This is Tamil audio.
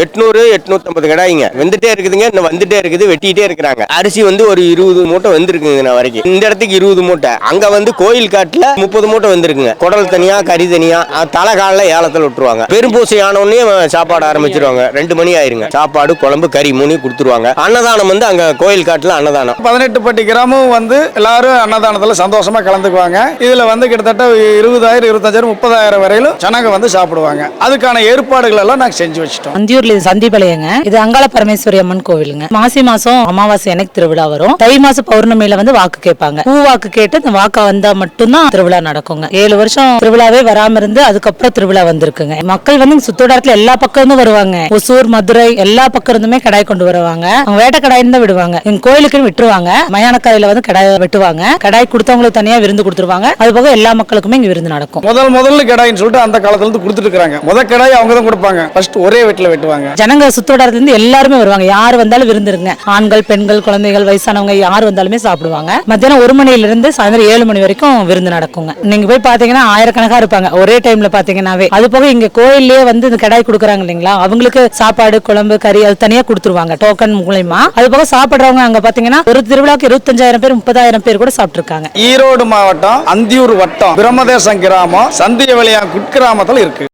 எட்நூறு எட்நூத்தம்பது கடாய்ங்க. வந்துட்டே இருக்குதுங்க இன்னும் வந்துட்டே இருக்குது வெட்டிட்டே இருக்கிறாங்க. அரிசி வந்து ஒரு இருபது மூட்டை வந்திருக்குங்க நான் வரைக்கும். இந்த இடத்துக்கு இருபது மூட்டை. அங்க வந்து கோயில் காட்டுல முப்பது மூட்டை வந்திருக்குங்க. குடல் தனியா கறி தனியா தலை காலில் ஏலத்தில் விட்டுருவாங்க. பெரும்பூசை ஆனோடனே சாப்பாடு ஆரம்பிச்சிருவாங்க. ரெண்டு மணி ஆயிருங்க. சாப்பாடு குழம்பு கறி மூணு கொடுத்துருவாங்க. அன்னதானம் வந்து அங்க கோயில் காட்டுல அன்னதானம். பதினெட்டு பட்டி கிராமம் வந்து எல்லாரும் அன்னதானத்தில் சந்தோஷமா கலந்துக்குவாங்க. இதுல வந்து கிட்டத்தட்ட இருபதாயிரம் இருபத்தஞ்சாயிரம் முப்பதாயிரம் வரையிலும் ஜனங்க வந்து சாப்பிடுவாங்க. அதுக்கான ஏற்பாடுகள் எல்லாம் நாங்கள் செஞ்சு வச்சிட்டோம். அந்தியூர்ல இது சந்திபாளையங்க இது அங்காள பரமேஸ்வரி அம்மன் கோவிலுங்க. மாசி மாசம் அமாவாசை எனக்கு திருவிழா வரும். தை மாசம் பௌர்ணமியில வந்து வாக்கு கேட்பாங்க. பூ வாக்கு கேட்டு இந்த வாக்கா வந்தா மட்டும்தான் திருவிழா நடக்குங்க. ஏழு வருஷம் திருவிழாவே வராம இருந்து அதுக்கப்புறம் திருவிழா வந்திருக்குங்க. மக்கள் வந்து சுத்தோடத்துல எல்லா பக்கம் இருந்தும் வருவாங்க. ஒசூர் மதுரை எல்லா பக்கம் இருந்துமே கடாய் கொண்டு வருவாங்க. அவங்க வேட்டை கடாயின்னு தான் விடுவாங்க. எங்க கோயிலுக்குன்னு விட்டுருவாங்க. மயானக்கரையில வந்து கடாய் வெட்டுவாங்க. கடாய் கொடுத்தவங்களுக்கு தனியா விருந்து கொடுத்துருவாங்க. அது போக எல்லா மக்களுக்குமே இங்க விருந்து நடக்கும். முதல் முதல்ல கிடாயின்னு சொல்லிட்டு அந்த காலத்துல இருந்து கொடுத்துட்டு இருக்காங்க முதல் கிடாய் அவங்க தான் கொடுப்பாங்க. ஃபர்ஸ்ட் ஒரே வீட்டில் வெட்டுவாங்க. ஜனங்க சுத்தோட்டத்துல இருந்து எல்லாருமே வருவாங்க. யார் வந்தாலும் விருந்துருங்க ஆண்கள் பெண்கள் குழந்தைகள் வயசானவங்க யார் வந்தாலுமே சாப்பிடுவாங்க. மத்தியானம் ஒரு மணில இருந்து சாயந்தரம் ஏழு மணி வரைக்கும் விருந்து நடக்குங்க. நீங்க போய் பாத்தீங்கன்னா ஆயிரக்கணக்கா இருப்பாங்க. ஒரே டைம்ல பாத்தீங்கன்னாவே. அது போக இங்க கோயில்லயே வந்து இந்த கடாய் கொடுக்குறாங்க இல்லைங்களா? அவங்களுக்கு சாப்பாடு குழம்பு கறி அது தனியா கொடுத்துருவாங்க. டோக்கன் மூலயமா. அது போக சாப்பிடுறவங்க அங்க பாத்தீங்கன்னா ஒரு திருவிழாக்கு இருபத்தஞ்சாயிரம் பேர் முப்பதாயிரம் பேர் கூட சாப்பிட்டுருக்காங்க. ஈரோடு மாவட்டம் அந்தியூர் வட்டம் பிரம்மதேசம் கிராமம் சந்தியவெளியா குட்கிராமத்தில் இருக்கு.